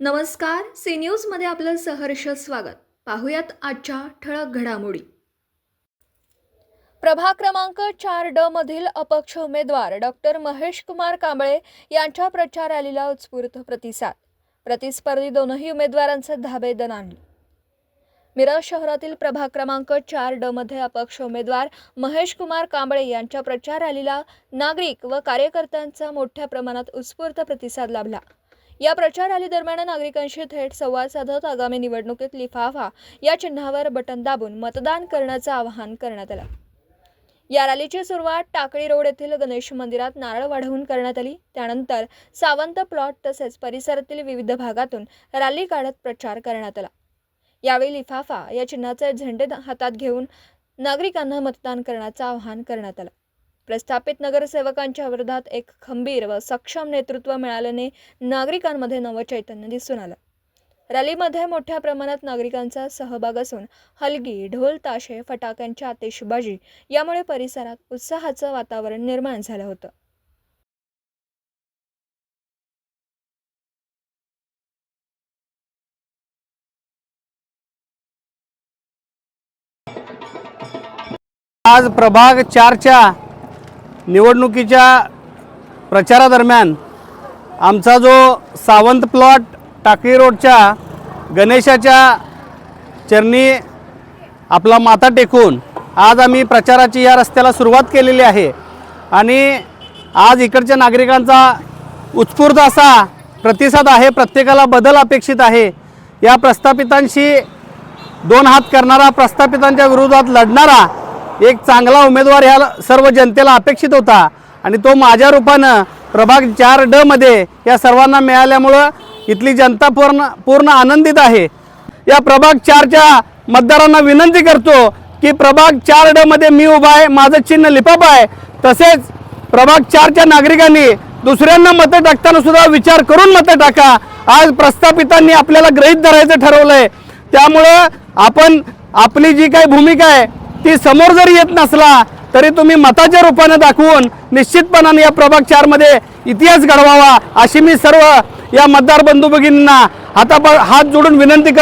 नमस्कार सी न्यूजमध्ये आपलं सहर्ष स्वागत. पाहुयात आजच्या ठळक घडामोडी. प्रभा क्रमांक चार ड मधील अपक्ष उमेदवार डॉक्टर महेश कुमार कांबळे यांच्या प्रचार रॅलीला उत्स्फूर्त प्रतिसाद. प्रतिस्पर्धी दोनही उमेदवारांचे धाबेदन आणले मिरज शहरातील प्रभा क्रमांक चार ड मध्ये अपक्ष उमेदवार महेश कुमार कांबळे यांच्या प्रचार रॅलीला नागरिक व कार्यकर्त्यांचा मोठ्या प्रमाणात उत्स्फूर्त प्रतिसाद लाभला. या प्रचार रॅलीदरम्यान नागरिकांशी थेट संवाद साधत आगामी निवडणुकीत लिफाफा या चिन्हावर बटन दाबून मतदान करण्याचं आवाहन करण्यात आलं. या रॅलीची सुरुवात टाकळी रोड येथील गणेश मंदिरात नारळ वाढवून करण्यात आली. त्यानंतर सावंत प्लॉट तसेच परिसरातील विविध भागातून रॅली काढत प्रचार करण्यात आला. यावेळी लिफाफा या चिन्हाचे झेंडे हातात घेऊन नागरिकांना मतदान करण्याचं आवाहन करण्यात आलं. प्रस्थापित नगरसेवकांच्या विरोधात एक खंबीर व सक्षम नेतृत्व मिळाल्याने नागरिकांमध्ये नवचैतन्य दिसून आलं. रॅलीमध्ये मोठ्या प्रमाणात नागरिकांचा सहभाग असून हलगी ढोल ताशे फटाक्यांची आतिषबाजी यामुळे परिसरात उत्साहाचं वातावरण निर्माण झालं होतं. आज प्रभाग चारच्या निवडणुकीच्या प्रचारादरम्यान आमचा जो सावंत प्लॉट टाकळी रोडच्या गणेशाच्या चरणी आपला माथा टेकून आज आम्ही प्रचाराची या रस्त्याला सुरुवात केलेली आहे. आणि आज इकडच्या नागरिकांचा उत्स्फूर्त असा प्रतिसाद आहे प्रत्येकाला बदल अपेक्षित आहे. या प्रस्थापितांशी दोन हात करणारा प्रस्थापितांच्या विरोधात लढणारा एक चांगला उमेदवार ह्या सर्व जनतेला अपेक्षित होता. आणि तो माझ्या रूपानं प्रभाग चार ड मध्ये या सर्वांना मिळाल्यामुळं इथली जनता पूर्ण पूर्ण आनंदित आहे. या प्रभाग चारच्या मतदारांना विनंती करतो की प्रभाग चार ड मध्ये मी उभा आहे माझं चिन्ह लिपाप आहे. तसेच प्रभाग चारच्या नागरिकांनी दुसऱ्यांना मतं टाकताना सुद्धा विचार करून मतं टाका. आज प्रस्थापितांनी आपल्याला गृहीत धरायचं आहे त्यामुळं आपण आपली जी काही भूमिका आहे ती समोर जरी येत नसला तरी तुम्ही मताच्या रूपाने दाखवून निश्चितपणाने या प्रभाग चारमध्ये इतिहास घडवावा अशी मी सर्व या मतदार बंधू भगिनींना हातापा हात जोडून विनंती करतो.